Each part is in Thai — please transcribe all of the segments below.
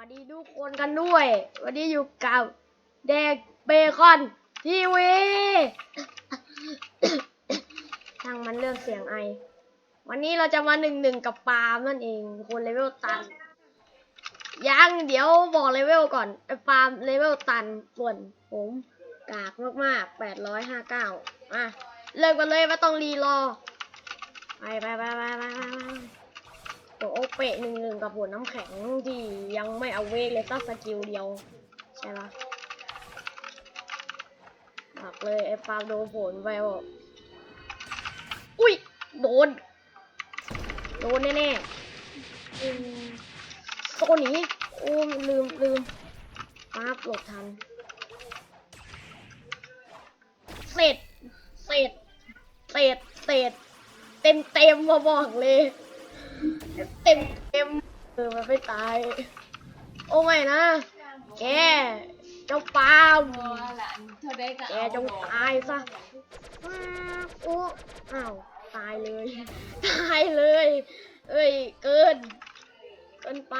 วัสดีทุกคนกันด้วย วันนี้อยู่กับเด็กเบคอนทีวีช่างมันเรื่องเสียงไอ วันนี้เราจะมาหนึ่งหนึ่งกับปาล์มนั่นเอง คนเลเวลตัน ยังเดี๋ยวบอกเลเวลก่อนไอปาล์มเลเวลตันส่วนผมกากมากๆแปดร้อยห้าเก้าอะเลิกกันเลยไม่ต้องรีรอ ไปไปไปไปไปไปไป ตัวโอเปะหนึ่งหนึ่งกับหัวน้ำแข็งที่ยังไม่เอาเวกเลยสักสกิลเดียว ใช่ปะบอกเลยไอ้ปาโดนผลไปบอกอุ้ย โดน โดนแน่ๆโซนีโอ้ลืมลืมป๊าหลบทัน เสร็จ เสร็จ เสร็จ เสร็จ เต็มเต็มมาบอกเลย เต็มเต็มเออมันไม่ตาย โอ้ไม่นะ แก เจ้าปาล์มแกจงตายซะอ้าวโอ้อ้าวตายเลย ตายเลย เอ้ย เกิน เกินไป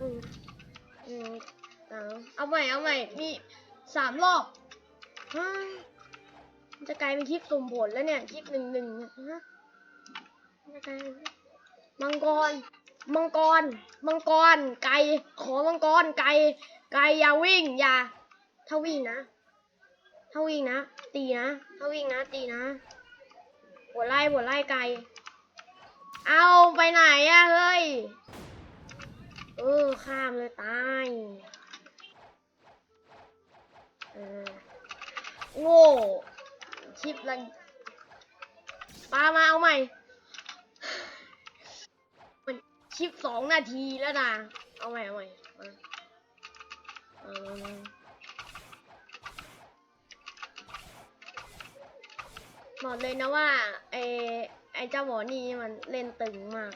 อืมอืมเอาเอาใหม่เอาใหม่มีสามรอบ จะกลายเป็นคลิปสุ่มผลแล้วเนี่ยคลิปหนึ่งหนึ่งฮะมันจะกลายมังกร มังกร มังกร ไก่ ขอมังกร ไก่ ไก่อย่าวิ่งอย่าถ้าวิ่งนะถ้าวิ่งนะ ตีนะถ้าวิ่งนะ ตีนะ หัวไล่หัวไล่ไก่ เอาไปไหนอะเฮ้ย เออข้ามเลยตายโง่ ชิปละปามาเอาใหม่มันชิปสองนาทีแล้วนะเอาใหม่เอาใหม่มาเอามามาบอกเลยนะว่าไอไอเจ้าหมอนี่มันเล่นตึงมาก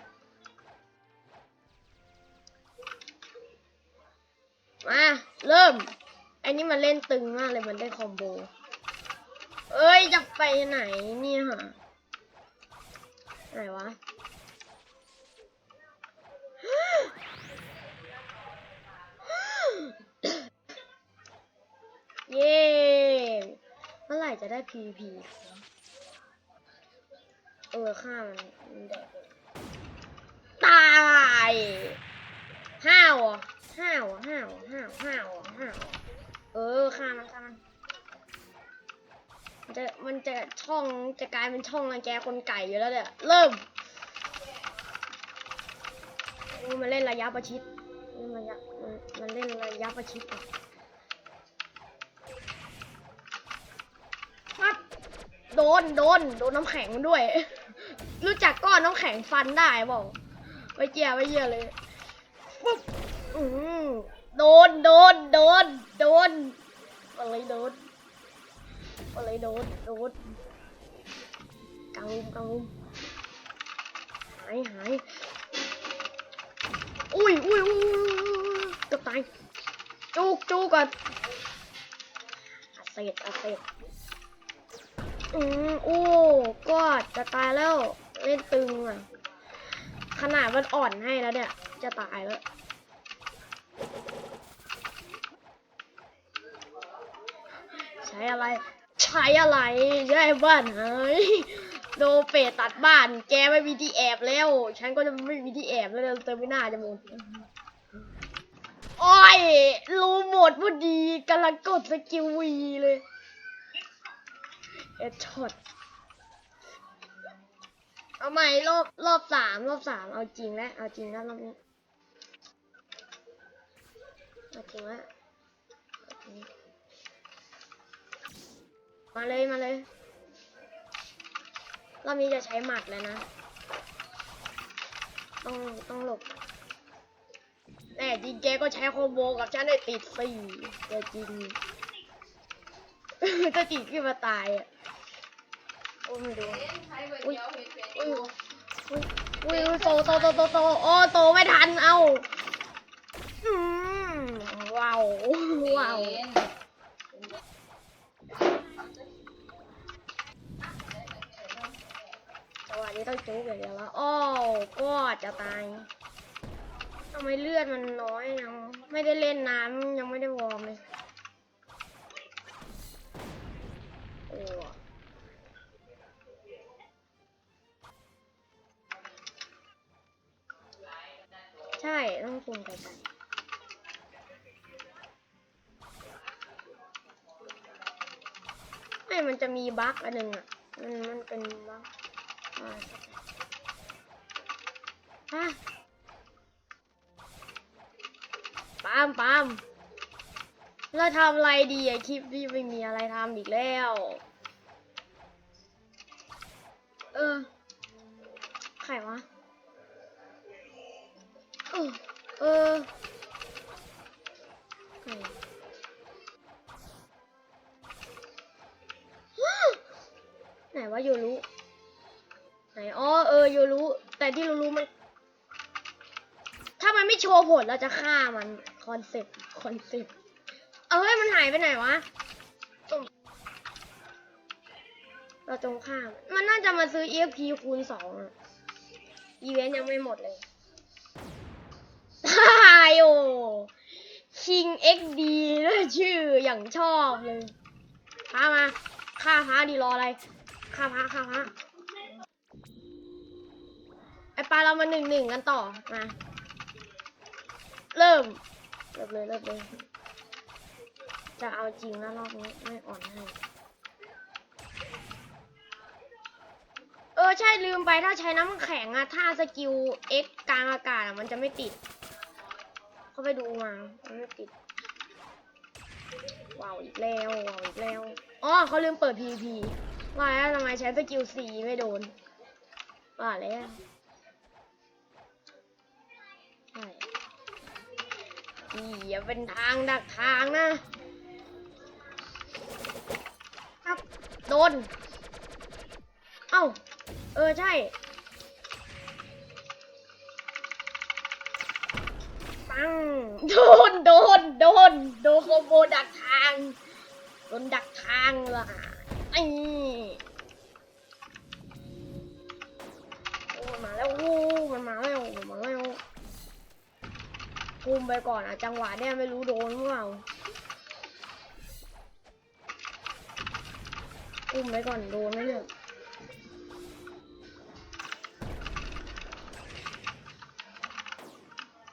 มา เริ่มไอนี่มันเล่นตึงมากเลยมันได้คอมโบ เอ้ยจะไปไหนเนี่ยฮะไหนวะเย้เมื่อไหร่จะได้ PVP เออข้ามันแดกตายห้าวห้าวห้าวห้าวห้าวห้าวเออข้ามันข้ามัน มันจะมันจะช่องจะกลายเป็นช่องรังแกคนไก่อยู่แล้วเนี่ยเริ่มมันเล่นระยะประชิดมันระยะมันเล่นระยะประชิดอะปั๊บโดนโดนโดนน้ำแข็งด้วย รู้จักก้อนน้ำแข็งฟันได้บอกไม่เจียไม่เจียเลยปุ๊บอืมโดนโดนโดนโดนอะไรโดน อะไรโดนโดนกางลุมกางลุมหายหายอุ้ยอุ้ยอุ้ยอุ้ยอุ้ยเกือบตายจูกจูกก่อนอาเศษอาเศษอืมโอ้กอดจะตายแล้วเล่นตึงอะขนาดมันอ่อนให้แล้วเนี่ย จะตายแล้วใช้อะไร ใช้อะไรใช่บ้านเฮ้ยโดเปตัดบ้าน แกไม่มีที่แอบแล้ว ฉันก็จะไม่มีที่แอบแล้วเติมไม่น่าจะหมดโอ้ย รู้หมดพอดีกำลังกดสกิลวีเลยเอ็ดช็อตเอาใหม่รอบรอบสามรอบสามเอาจริงแล้วเอาจริงแล้วรอบนี้เอาจริงแล้ว มาเลยมาเลยรอบนี้จะใช้หมัดเลยนะ ต้องต้องหลบแต่จริงแกก็ใช้คอมโบกับฉันได้ติดสี่แต่จริงจะติดขึ้นมาตายอะโอ้ไม่ดูอุ้ยอุ้ยอุ้ยอุ้ยโตโตโตโตโตโอ้โตไม่ทันเอ้าว้าวว้าว สวัสะนี้ต้องจุกอย่างเดียวแล้วโอ้ก็จะตายทำไมเลือดมันน้อยยังไม่ได้เล่นน้ำยังไม่ได้วอร์มเลยโอ้ใช่ต้องคุมไกลๆไม่มันจะมีบั๊กอันหนึ่งอะ มันมันเป็นบั๊ก ปั๊มปั๊มเราทำอะไรดีอะคลิปนี้ไม่มีอะไรทำอีกแล้ว เออ ใครวะ ไม่โชว์ผลเราจะฆ่ามันคอนเซ็ปต์คอนเซ็ปต์เอ้ยมันหายไปไหนวะเราจงฆ่ามันมันน่าจะมาซื้อ EFP คูณสองอีเวนต์ยังไม่หมดเลยตายโอคิง XD ด้วยชื่ออย่างชอบเลยพามาฆ่าพระดีรออะไรฆ่าพระฆ่าพระไอปลาเรามาหนึ่งหนึ่งกันต่อมา เริ่มเริ่มเลยเริ่มเลยจะเอาจริงแล้วรอบนี้ไม่อ่อนให้เออใช่ลืมไปถ้าใช้น้ำแข็งอะถ้าสกิล X กลางอากาศอะมันจะไม่ติด เข้าไปดูมามันไม่ติดว้าวอีกแล้วว้าวอีกแล้วอ๋อเขาลืมเปิด PVP ว่าแล้วทำไมใช้สกิล C ไม่โดนว่าแล้วใช่ อย่าเป็นทางดักทางนะครับโดน เอ้า เออใช่ ปัง โดน โดน โดน โดนโคโบดักทาง โดนดักทางล่ะไอ้โอ้มันมาแล้วโอ้มันมาแล้วมันมาแล้ว คุมไปก่อนอะจังหวะเนี้ยไม่รู้โดนหรือเปล่าคุมไปก่อนโดนไหมเนี่ย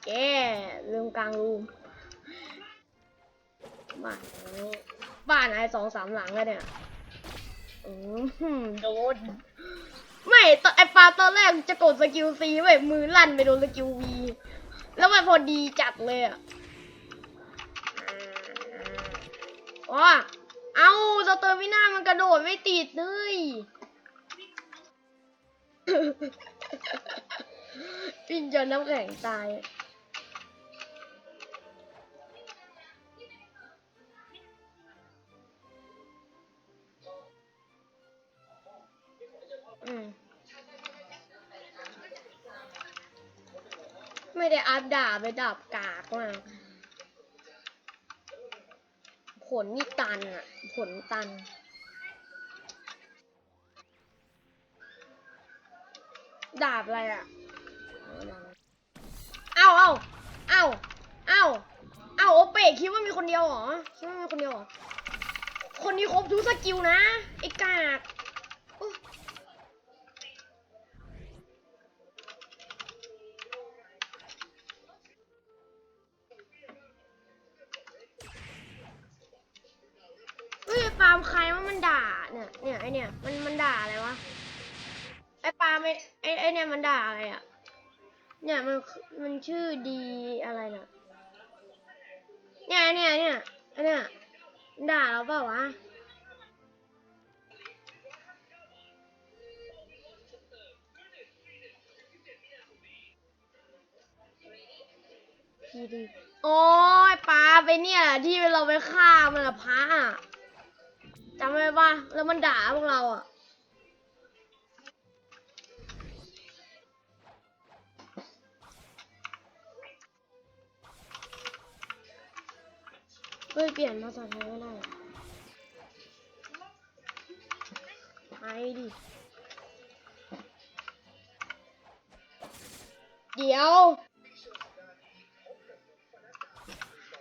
แกลืมกลางรูมบ้านนี้บ้านไอ้สองสามหลังแล้วเนี่ยอืมโดนไม่ตอนไอปลาตอนแรกจะกดสกิลซีไว้ยมือลั่นไปโดนสกิลวี แล้วมันพอดีจัดเลยอะอ๋อเอาสเตอร์มิน่ามันกระโดดไม่ติดเลยปิ้นจนน้ำแข็งตาย บไปดาบกากมาก ผลนี่ตันอะผลตัน ดาบอะไรอะเอ้าเอ้าเอ้าเอ้าเอ้าโอเปคิดว่ามีคนเดียวเหรอ คิดว่ามีคนเดียวเหรอ คนนี้ครบทุกสกิลนะไอ้กาก มันด่าอะไรอะ เนี่ยมันมันชื่อดีอะไรน่ะเนี่ยเนี่ยเนี่ยเนี่ยด่าเราเปล่าวะพีดีโอ้ยปลาไปเนี่ยที่เราไปฆ่ามันอะพระจำได้ปะแล้วมันด่าพวกเราอะ ฮ้ยเปลี่ยนภาษาไทยไม่ได้เหรอไทยดิ เดี๋ยว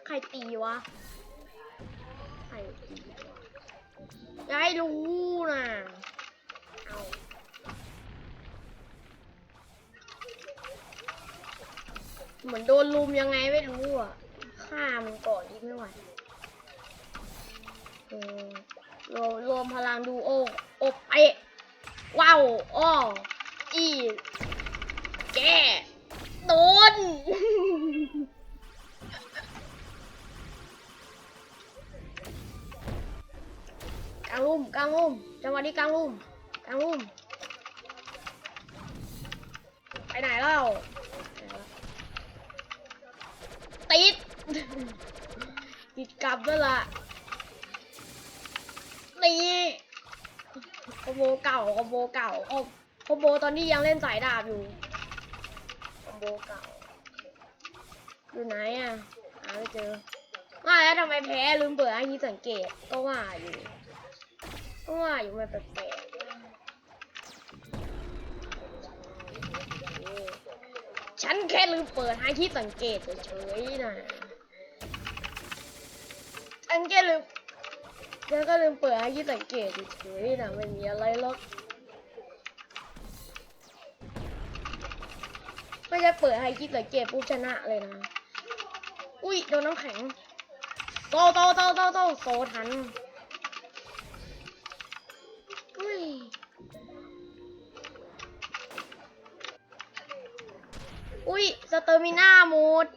ใครตีวะ ใครตีวะอย่าให้รู้นะเอาเหมือนโดนลุมยังไงไม่รู้อะ ฆ่ามันก่อนที่ไม่ไหว รวมรวมพลังดูโออบเอะว้าวอ้ออีแกโดนกางลุ่มกางลุ่มจังหวะนี้กางลุ่มกางลุ่มไปไหนเล่าติดติดกลับด้วยล่ะ โบเก่าคอมโบเก่าคอมโบตอนนี้ยังเล่นสายดาบอยู่คอมโบเก่าอยู่ไหนอะหาไม่เจอว่าแล้วทำไมแพ้ลืมเปิดไอ้ที่สังเกตก็ว่าอยู่ก็ว่าอยู่มันแปลกๆฉันแค่ลืมเปิดให้ที่สังเกตเฉยๆนะฉันแค่ลืม ฉันก็ลืมเปิดให้ที่สังเกตเฉยๆนะไม่มีอะไรหรอกไม่ได้เปิดให้ที่สังเกตปุ๊บชนะเลยนะ อุ้ยโดนน้ำแข็งโตโตโตโตโตโซทัน อุ้ยอุ้ยสเตอร์มิน่าหมด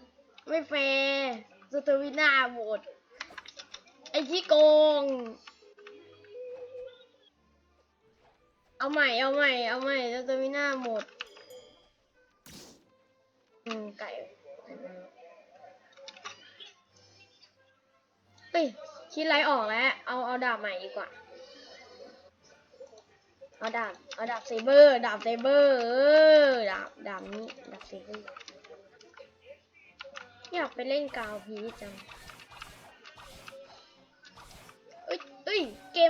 ไม่แฟร์สเตอร์มิน่าหมด ไอ้ที่โกง เอาใหม่ เอาใหม่ เอาใหม่สเตอร์มิน่าหมด อืม ไก่เฮ้ยคิดไรออกแล้ว เอา เอาดาบใหม่ดีกว่า เอาดาบ เอาดาบเซเบอร์ ดาบเซเบอร์ เออ ดาบ ดาบนี้ ดาบเซเบอร์ อยากไปเล่นกาวพีจัง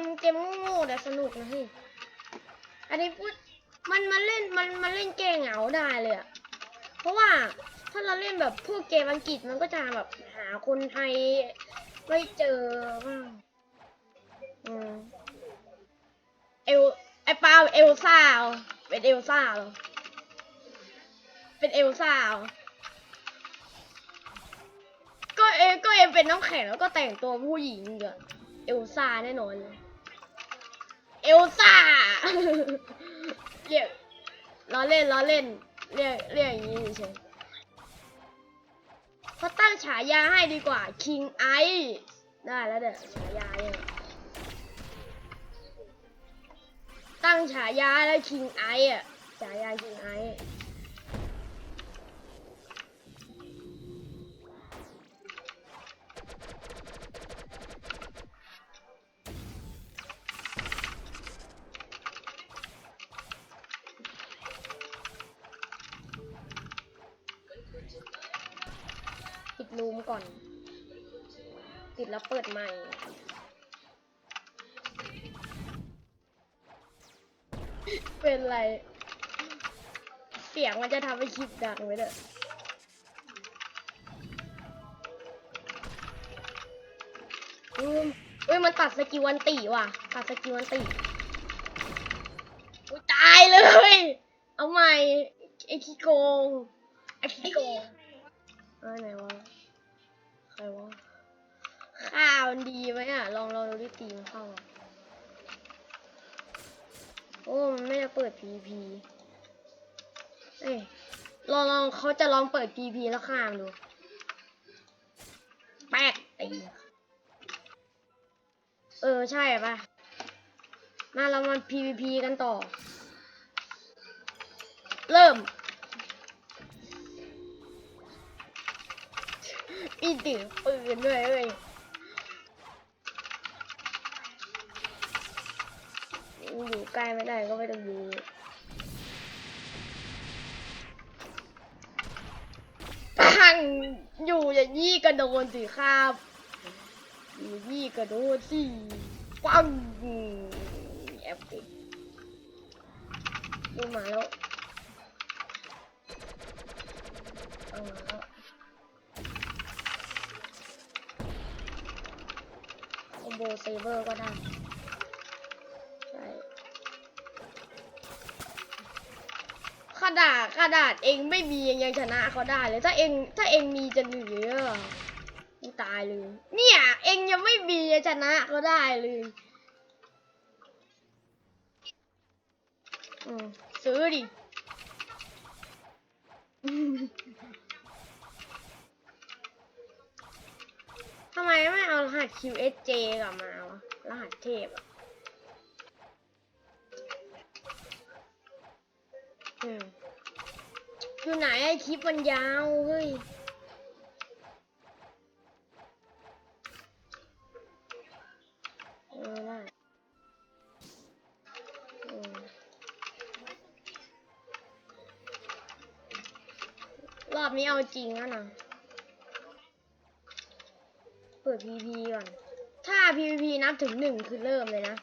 มเกมโง่ๆแต่สนุกนะเฮ้ยอันนี้พูดมันมันเล่นมันมันเล่นแก้เหงาได้เลยอะเพราะว่าถ้าเราเล่นแบบพวกเกมอังกฤษมันก็จะแบบหาคนไทยไม่เจอบ้างอืมเอลไอปาเอลซ่าเหรอเป็นเอลซ่าหรอเป็นเอลซ่าเหรอก็เอก็เอ็มเป็นน้ำแข็งแล้วก็แต่งตัวผู้หญิงเดี๋ยว เอลซ่าแน่นอน เอลซ่า เรียกล้อเล่นล้อเล่น เรียกเรียกอย่างนี้เฉยเขาตั้งฉายาให้ดีกว่า King Ice ได้แล้วเด้อฉายาเนี่ยตั้งฉายาแล้วคิงไออะฉายาคิง อนปิดแล้วเปิดใหม่เป็นไร เสียงมันจะทำให้คลิปดังไว้เด้ออืมเอ้ยมันตัดสกิลวันตีว่ะ ตัดสกิลวันตีอุ้ยตายเลย เอาใหม่ไอ้ขี้โกงไอ้ขี้โกงเอ้ไหนวะ รวะข้าวมันดีไหมอะ ลองลองดูดิตีมันเข้า โอ้มันไม่ได้เปิด PVP เอ้ยลองลองเขาจะลองเปิด PVP แล้วข้ามดู แป๊กตีเออ ใช่ป่ะ มาเรามา PVP กันต่อ เริ่ม อีถือปืนด้วยเอ้ยอยู่ใกล้ไม่ได้ก็ไม่ต้องอยู่ปังอยู่อย่างนี้กระโดนสิครับอยู่นี่กระโดดสิปังแอบปิดดูมาแล้ว นาดาดเองไม่มียังยังชนะเขาได้เลย ถ้าเองถ้าเองมีจะหนีเหรอกูตายเลย เนี่ย เองยังไม่มียังชนะเขาได้เลยอืมซื้อดิทำไมไม่เอารหัส QSJ กลับมาวะ รหัสเทพอะอืม อยู่ไหนไอคลิปมันยาวเฮ้ยเออได้รอบนี้เอาจริงแล้วนะเปิด PVP ก่อน ถ้า PVP นับถึงหนึ่งคือเริ่มเลยนะ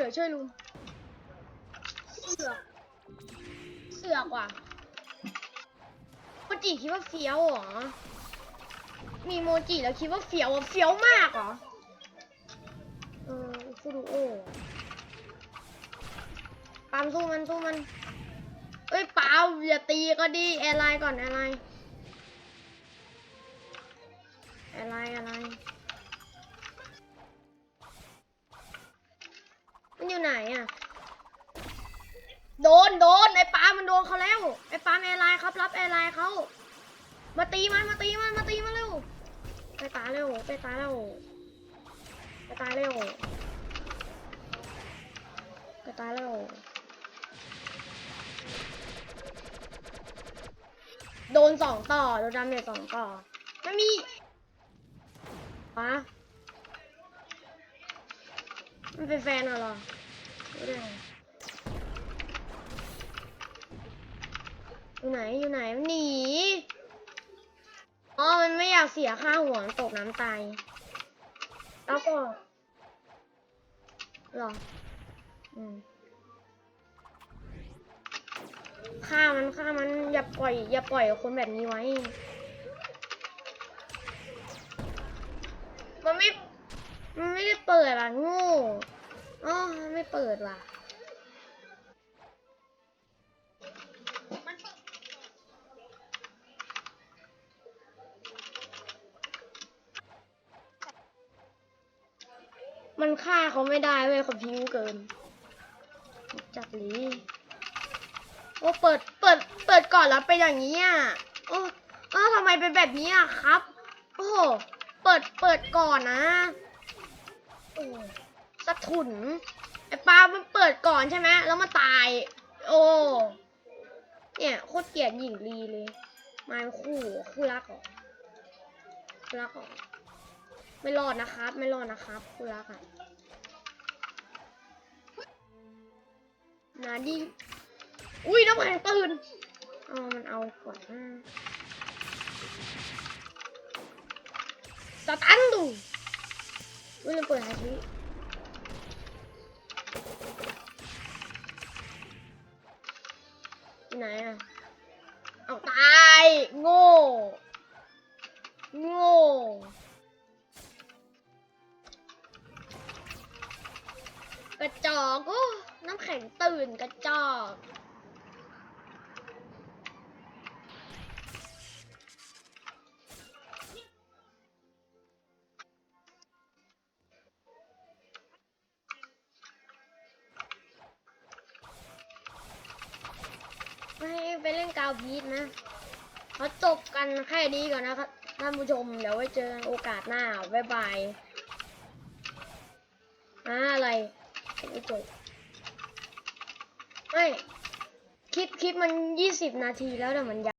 เดี๋ยวช่ลุมเดี๋ยวช่วยลุมเสือกเสือกว่ะโมจิคิดว่าเฟี้ยวเหรอ มีโมจิแล้วคิดว่าเฟี้ยวเฟี้ยวมากเหรอ เออฟูดูโอปามสู้มันสู้มัน เอ้ยปามอย่าตีก็ดีแอร์ไลน์ก่อนแอร์ไลน์อะไรอะไร มันอยู่ไหนอะ โดนโดนไอ้ปามันโดนเขาแล้ว ไอ้ปาแอร์ไลน์ครับ รับแอร์ไลน์เขา มาตีมัน มาตีมัน มาตีมันเร็ว ไปตายเร็ว ไปตายเร็ว ไปตายเร็ว ไปตายเร็ว โดนสองต่อ โดนดาเมจสองต่อ ไม่มีวะ มันเป็นแฟนเหรอรู้ได้ไงอยู่ไหนอยู่ไหนมันหนีอ๋อมันไม่อยากเสียค่าหัวตกน้ำตายแล้วก็หรออืมฆ่ามันฆ่ามันอย่าปล่อย อย่าปล่อยคนแบบนี้ไว้ มันไม่ มันไม่ได้เปิดอะงู อ๋อไม่เปิดว่ะมันฆ่าเขาไม่ได้เว้ยเขาพิ้วเกิน จัดลีโอ้เปิดเปิดเปิดก่อนแล้วเป็นอย่างนี้อะโอ้เออทำไมเป็นแบบนี้อะครับ โอ้โหเปิดเปิดก่อนนะโอ้ สะทุนไอ้ปลามันเปิดก่อนใช่ไหมแล้วมาตาย โอ้เนี่ยโคตรเกลียดหญิงลีเลยมาคู่คู่รักเหรอคู่รักเหรอไม่รอดนะครับ ไม่รอดนะครับคู่รักอะนาดีอุ้ยน้ำแข็งตื่นเอามันเอาก่อนสตันดูอุ้ยลืมเปิดฮาชิอยู่ ไหนอะ เอาตาย โง่ โง่กระจอกโอ้น้ำแข็งตื่นกระจอก พีชนะเขาจบกันแค่นี้ก่อนนะครับท่านผู้ชม เดี๋ยวไว้เจอกันโอกาสหน้าบ๊ายบายอ่าอะไรไม่จบไม่คลิปคลิปมันยี่สิบนาทีแล้วแต่มันยาว